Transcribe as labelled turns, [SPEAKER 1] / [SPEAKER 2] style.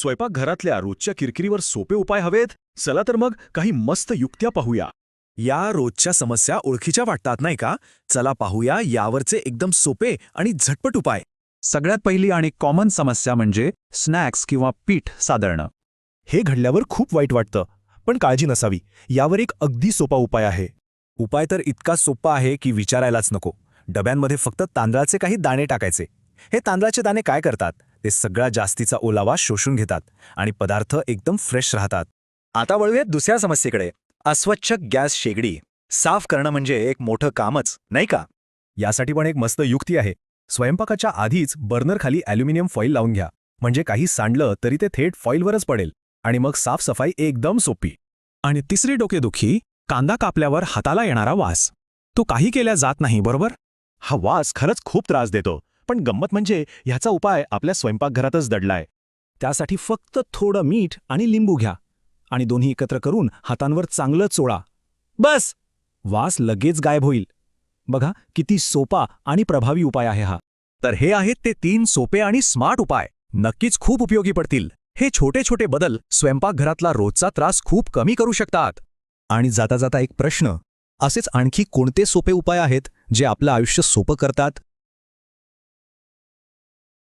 [SPEAKER 1] स्वयंपाकघरातल्या रोजच्या किरकिरीवर सोपे उपाय हवेत? चला तर मग काही मस्त युक्त्या पाहूया.
[SPEAKER 2] या रोजच्या समस्या ओळखीच्या वाटतात नाही का? चला पाहूया यावरचे एकदम सोपे आणि झटपट उपाय.
[SPEAKER 3] सगळ्यात पहिली आणि कॉमन समस्या म्हणजे स्नॅक्स किंवा पीठ सादरणं
[SPEAKER 4] हे घडल्यावर खूप वाईट वाटतं पण काळजी नसावी. यावर एक अगदी सोपा उपाय आहे.
[SPEAKER 2] उपाय तर इतका सोपा आहे की विचारायलाच नको. डब्यांमध्ये फक्त तांदळाचे काही दाणे टाकायचे. हे तांदळाचे दाणे काय करतात? ते सगळा जास्तीचा ओलावा शोषून घेतात आणि पदार्थ एकदम फ्रेश राहतात. आता वळूयात दुसऱ्या समस्येकडे. अस्वच्छ गॅस शेगडी. साफ करणं म्हणजे एक मोठं कामच नाही का?
[SPEAKER 4] यासाठी पण एक मस्त युक्ती आहे. स्वयंपाकाच्या आधीच बर्नरखाली ॲल्युमिनियम फॉईल लावून घ्या. म्हणजे काही सांडलं तरी ते थेट फॉईलवरच पडेल आणि मग साफसफाई एकदम सोपी.
[SPEAKER 3] आणि तिसरी डोकेदुखी कांदा कापल्यावर हाताला येणारा वास. तो काही केल्या जात नाही बरोबर?
[SPEAKER 4] हा वास खरंच खूप त्रास देतो. पण गंमत म्हणजे ह्याचा उपाय आपल्या स्वयंपाकघरातच दडलाय.
[SPEAKER 5] त्यासाठी फक्त थोडं मीठ आणि लिंबू घ्या आणि दोन्ही एकत्र करून हातांवर चांगलं चोळा. बस! वास लगेच गायब होईल. बघा किती सोपा आणि प्रभावी उपाय आहे हा.
[SPEAKER 2] तर हे आहेत ते तीन सोपे आणि स्मार्ट उपाय. नक्कीच खूप उपयोगी पडतील. हे छोटे छोटे बदल स्वयंपाकघरातला रोजचा त्रास खूप कमी करू शकतात.
[SPEAKER 4] आणि जाता जाता एक प्रश्न. असेच आणखी कोणते सोपे उपाय आहेत जे आपलं आयुष्य सोपं करतात?